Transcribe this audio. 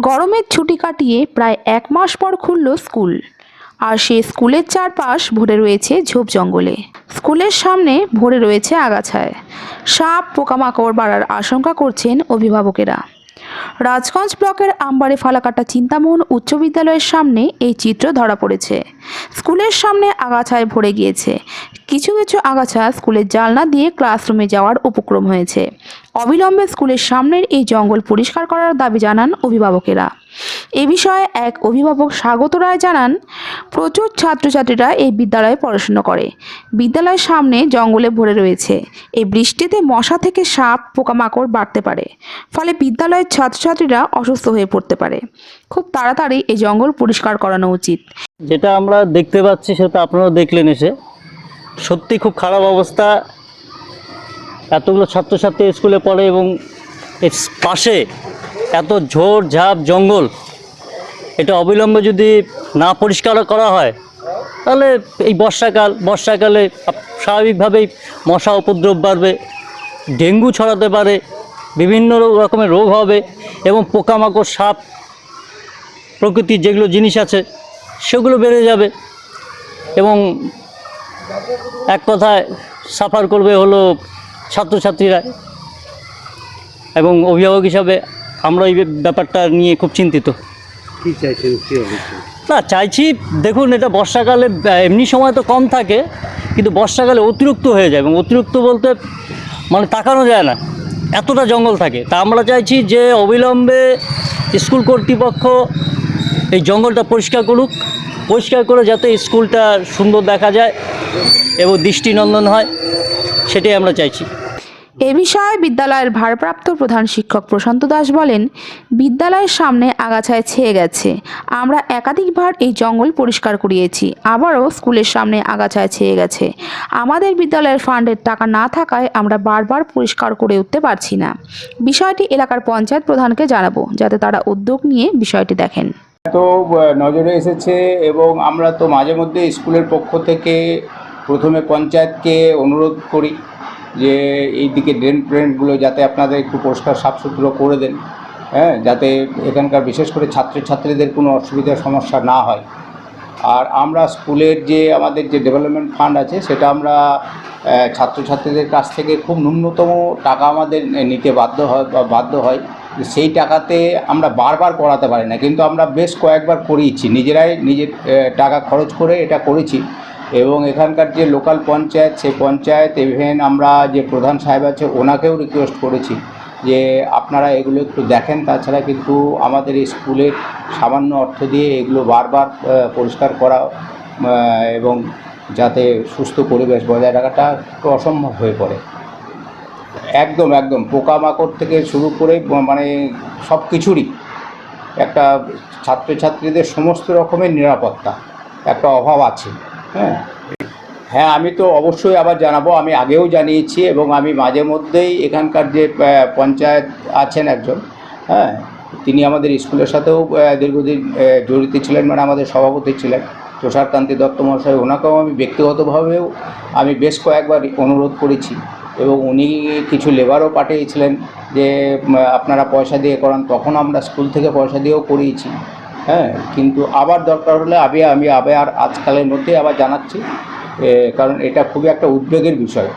গরমের ছুটি কাটিয়ে প্রায় এক মাস পর খুলল স্কুল। আর সে স্কুলের চারপাশ ভরে রয়েছে ঝোপ জঙ্গলে। স্কুলের সামনে ভরে রয়েছে আগাছায়। সাপ, পোকামাকড় বাড়ার আশঙ্কা করছেন অভিভাবকেরা। রাজগঞ্জ ব্লকের আম্বারে ফালাকাটা চিন্তামোহন উচ্চ বিদ্যালয়ের সামনে এই চিত্র ধরা পড়েছে। স্কুলের সামনে আগাছায় ভরে গিয়েছে। কিছু কিছু আগাছা স্কুলের জালনা দিয়ে ক্লাসরুমে যাওয়ার উপক্রম হয়েছে। অবিলম্বে স্কুলের সামনের এই জঙ্গল পরিষ্কার করার দাবি জানান অভিভাবকেরা। এ বিষয়ে এক অভিভাবক স্বাগত রায় জানান, প্রচুর ছাত্রছাত্রীরা এই বিদ্যালয়ে পড়াশুনো করে। বিদ্যালয়ের সামনে জঙ্গলে ভরে রয়েছে। এই বৃষ্টিতে মশা থেকে সাপ, পোকামাকড় বাড়তে পারে। ফলে বিদ্যালয়ের ছাত্রছাত্রীরা অসুস্থ হয়ে পড়তে পারে। খুব তাড়াতাড়ি এই জঙ্গল পরিষ্কার করানো উচিত। যেটা আমরা দেখতে পাচ্ছি সেটা আপনারাও দেখলেন এসে। সত্যি খুব খারাপ অবস্থা। এতগুলো ছাত্রছাত্রী স্কুলে পড়ে এবং এর পাশে এত ঝোড় ঝাপ জঙ্গল, এটা অবিলম্বে যদি না পরিষ্কার করা হয়, তাহলে এই বর্ষাকাল, বর্ষাকালে স্বাভাবিকভাবেই মশা উপদ্রব বাড়বে, ডেঙ্গু ছড়াতে পারে, বিভিন্ন রকমের রোগ হবে এবং পোকামাকড়, সাপ, প্রকৃতির যেগুলো জিনিস আছে, সেগুলো বেড়ে যাবে এবং এক কথায় সাফার করবে হলো ছাত্রছাত্রীরা এবং অভিভাবক হিসাবে আমরা এই ব্যাপারটা নিয়ে খুব চিন্তিত। কি চাইছেন কি না চাইছি দেখুন এটা বর্ষাকালে এমনি সময় তো কম থাকে কিন্তু বর্ষাকালে অতিরিক্ত হয়ে যায় এবং অতিরিক্ত বলতে মানে তাকানো যায় না এতটা জঙ্গল থাকে। তা আমরা চাইছি যে অবিলম্বে স্কুল কর্তৃপক্ষ এই জঙ্গলটা পরিষ্কার করুক পরিষ্কার করে যাতে স্কুলটা সুন্দর দেখা যায়। এবং দৃষ্টিনন্দন হয় সেটাই আমরা চাইছি। এ বিষয়ে বিদ্যালয়ের ভারপ্রাপ্ত প্রধান শিক্ষক প্রশান্ত দাস বলেন বিদ্যালয়ের সামনে আগাছায় ছেয়ে গেছে। আমরা একাধিকবার এই জঙ্গল পরিষ্কার করিয়েছি আবারও স্কুলের সামনে আগাছায় ছেয়ে গেছে। আমাদের বিদ্যালয়ের ফান্ডের টাকা না থাকায় আমরা বারবার পরিষ্কার করে উঠতে পারছি না। বিষয়টি এলাকার পঞ্চায়েত প্রধানকে জানাব যাতে তারা উদ্যোগ নিয়ে বিষয়টি দেখেন। তো নজরে এসেছে এবং আমরা তো মাঝে মধ্যে স্কুলের পক্ষ থেকে প্রথমে পঞ্চায়েতকে অনুরোধ করি যে এই দিকে ড্রেন ট্রেনগুলো যাতে আপনাদের একটু পরিষ্কার সাফসুতরো করে দেন হ্যাঁ যাতে এখানকার বিশেষ করে ছাত্রছাত্রীদের কোনো অসুবিধার সমস্যা না হয়। আর আমরা স্কুলের যে আমাদের যে ডেভেলপমেন্ট ফান্ড আছে, সেটা আমরা ছাত্রছাত্রীদের কাছ থেকে খুব ন্যূনতম টাকা আমাদের নিতে বাধ্য হয় বা বাধ্য হয়। সেই টাকাতে আমরা বারবার করাতে পারি না, কিন্তু আমরা বেশ কয়েকবার করিয়েছি। নিজেরাই নিজের টাকা খরচ করে এটা করেছি। এবং এখানকার যে লোকাল পঞ্চায়েত, সেই পঞ্চায়েত ইভেন আমরা যে প্রধান সাহেব আছে, ওনাকেও রিকোয়েস্ট করেছি যে আপনারা এগুলো একটু দেখেন। তাছাড়া কিন্তু আমাদের এই স্কুলের সামান্য অর্থ দিয়ে এগুলো বারবার পরিষ্কার করা এবং যাতে সুস্থ পরিবেশ বজায় রাখাটা একটু অসম্ভব হয়ে পড়ে। একদম একদম। পোকামাকড় থেকে শুরু করে মানে সব কিছুরই একটা ছাত্রছাত্রীদের সমস্ত রকমের নিরাপত্তা, একটা অভাব আছে। হ্যাঁ। হ্যাঁ আমি তো অবশ্যই আবার জানাব, আমি আগেও জানিয়েছি এবং আমি মাঝে মধ্যেই এখানকার যে পঞ্চায়েত আছেন একজন হ্যাঁ তিনি আমাদের স্কুলের সাথেও দীর্ঘদিন জড়িত ছিলেন মানে আমাদের সভাপতি ছিলেন, তুষারকান্তি দত্ত মহাশয় ওনাকেও আমি ব্যক্তিগতভাবেও আমি বেশ কয়েকবার অনুরোধ করেছি এবং উনি কিছু লেবারও পাঠিয়েছিলেন যে আপনারা পয়সা দিয়ে করান, তখন আমরা স্কুল থেকে পয়সা দিয়েও করিয়েছি। হ্যাঁ কিন্তু আবার দরকার হলে আমি আমি আবার আজকালের মধ্যে আবার জানাচ্ছি কারণ এটা খুবই একটা উদ্বেগের বিষয়।